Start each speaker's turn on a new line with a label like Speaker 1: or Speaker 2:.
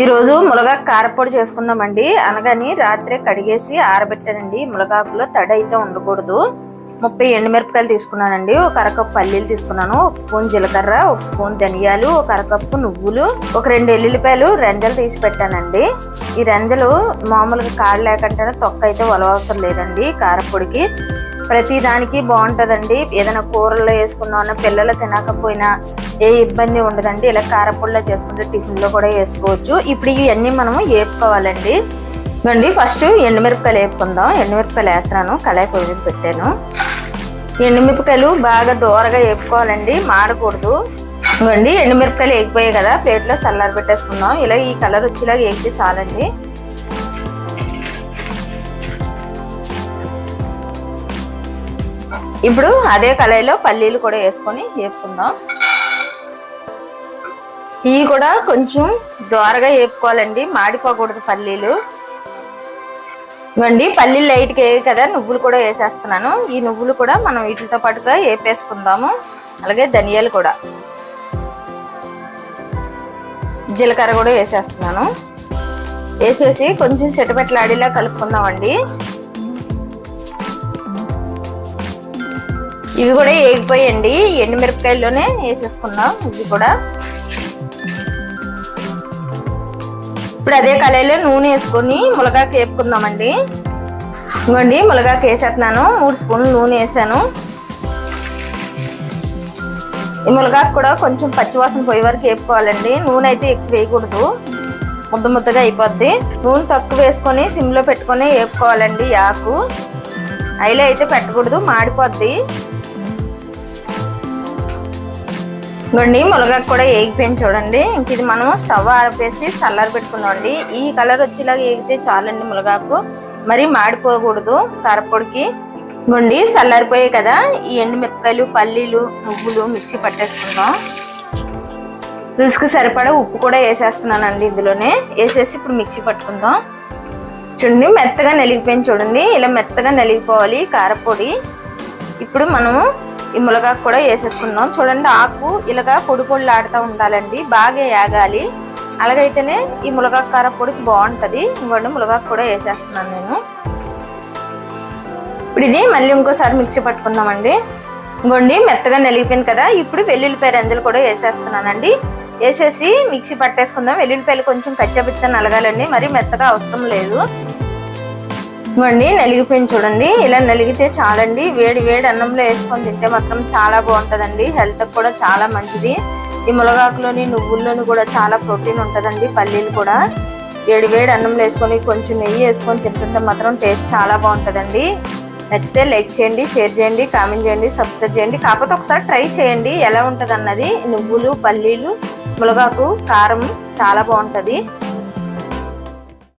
Speaker 1: ఈరోజు మునగాకు కారపొడి చేసుకున్నామండి. అనగాని రాత్రి కడిగేసి ఆరబెట్టానండి. మునగాకులో తడి అయితే ఉండకూడదు. ముప్పై ఎండుమిరపకాయలు తీసుకున్నానండి. ఒక అరకప్పు పల్లీలు తీసుకున్నాను. ఒక స్పూన్ జీలకర్ర ఒక స్పూన్ ధనియాలు ఒక అరకప్పు నువ్వులు ఒక రెండు ఎల్లుల్లిపాయలు రెంజలు తీసి పెట్టానండి. ఈ రెంజలు మామూలుగా కాడు లేకుండానే తొక్క అయితే ఒలవసరం లేదండి కారపొడికి. ప్రతి దానికి బాగుంటుందండి. ఏదైనా కూరల్లో వేసుకున్నా పిల్లలు తినకపోయినా ఏ ఇబ్బంది ఉండదండి. ఇలా కారపుళ్ళ చేసుకుంటే టిఫిన్లో కూడా వేసుకోవచ్చు. ఇప్పుడు ఇవన్నీ మనము వేపుకోవాలండి ఇవ్వండి ఫస్ట్ ఎండుమిరపకాయలు వేపుకుందాం ఎండుమిరపకాయలు వేస్తున్నాను. కళాయి పొయ్యి పెట్టాను. ఎండుమిరపకాయలు బాగా దూరగా వేపుకోవాలండి మాడకూడదు. ఇవ్వండి ఎండుమిరపకాయలు వేగిపోయాయి కదా. ప్లేట్లో చల్లారి పెట్టేసుకుందాం ఇలా ఈ కలర్ వచ్చేలాగా వేగితే చాలండి. ఇప్పుడు అదే కళాయిలో పల్లీలు కూడా వేసుకొని వేపుకుందాం. ఇవి కూడా కొంచెం దోరగా వేపుకోవాలండి మాడిపోకూడదు పల్లీలు. ఇవ్వండి పల్లీలు లైట్గా వేయి కదా నువ్వులు కూడా వేసేస్తున్నాను. ఈ నువ్వులు కూడా మనం వీటితో పాటుగా వేపేసుకుందాము. అలాగే ధనియాలు కూడా. జీలకర్ర కూడా వేసేస్తున్నాను. వేసేసి కొంచెం చెట్టుపెట్టలాడేలా కలుపుకుందామండి. ఇవి కూడా వేగిపోయండి ఎండుమిరపకాయల్లోనే వేసేసుకున్నాం ఇవి కూడా. ఇప్పుడు అదే కళాయిలో నూనె వేసుకొని ములగాకు వేపుకుందామండి. ఇవ్వండి ములగాకు వేసేస్తున్నాను. మూడు స్పూన్లు నూనె వేసాను. ఈ ములగాకు కూడా కొంచెం పచ్చివాసన పోయే వరకు వేపుకోవాలండి. నూనె అయితే ఎక్కువ వేయకూడదు. ముద్ద ముద్దగా అయిపోద్ది. నూనె తక్కువ వేసుకొని సిమ్లో పెట్టుకొని వేపుకోవాలండి ఆకు. అయిలో అయితే పెట్టకూడదు. మాడిపోద్ది. ఇవ్వండి మునగాకు కూడా ఏగిపోయింది చూడండి. ఇంక ఇది మనం స్టవ్ ఆరపేసి చల్లారి పెట్టుకుందామండి ఈ కలర్ వచ్చేలాగా ఏగితే చాలండి మునగాకు. మరి మాడిపోకూడదు కారపొడికి. గుండి చల్లారిపోయాయి కదా. ఈ ఎండుమిరపకాయలు పల్లీలు నువ్వులు మిక్సీ పట్టేసుకుందాం. రుచికి సరిపడా ఉప్పు కూడా వేసేస్తున్నానండి ఇందులోనే. వేసేసి ఇప్పుడు మిక్సీ పట్టుకుందాం. చూడండి మెత్తగా నలిగిపోయింది చూడండి. ఇలా మెత్తగా నలిగిపోవాలి కారపొడి. ఇప్పుడు మనము ఈ ములగాకు కూడా వేసేసుకున్నాం చూడండి ఆకు ఇలాగా పొడి పొడిలు ఆడుతూ ఉండాలండి. బాగా యాగాలి. అలాగైతేనే ఈ ములగాకు కార పొడికి బాగుంటుంది. ఇంకోటి ములగాకు కూడా వేసేస్తున్నాను నేను. ఇప్పుడు ఇది మళ్ళీ ఇంకోసారి మిక్సీ పట్టుకుందామండి. ఇంకోండి మెత్తగా నలిగిపోయింది కదా ఇప్పుడు వెల్లుల్లిపాయ రెంజలు కూడా వేసేస్తున్నానండి. వేసేసి మిక్సీ పట్టేసుకుందాం. వెల్లుల్లిపాయలు కొంచెం కచ్చపిచ్చ నలగాలండి. మరి మెత్తగా అవసరం లేదు. ఇవ్వండి నలిగిపోయింది చూడండి. ఇలా నలిగితే చాలండి. వేడి వేడి అన్నంలో వేసుకొని తింటే మాత్రం చాలా బాగుంటుందండి. హెల్త్ కూడా చాలా మంచిది. ఈ మునగాకులోని నువ్వుల్లోని కూడా చాలా ప్రోటీన్ ఉంటుందండి పల్లీలు కూడా. వేడి వేడి అన్నంలో వేసుకొని కొంచెం నెయ్యి వేసుకొని తింటుంటే మాత్రం టేస్ట్ చాలా బాగుంటుందండి. నచ్చితే లైక్ చేయండి షేర్ చేయండి కామెంట్ చేయండి సబ్స్క్రైబ్ చేయండి. కాకపోతే ఒకసారి ట్రై చేయండి. ఎలా ఉంటుంది అన్నది నువ్వులు పల్లీలు మునగాకు కారం చాలా బాగుంటుంది.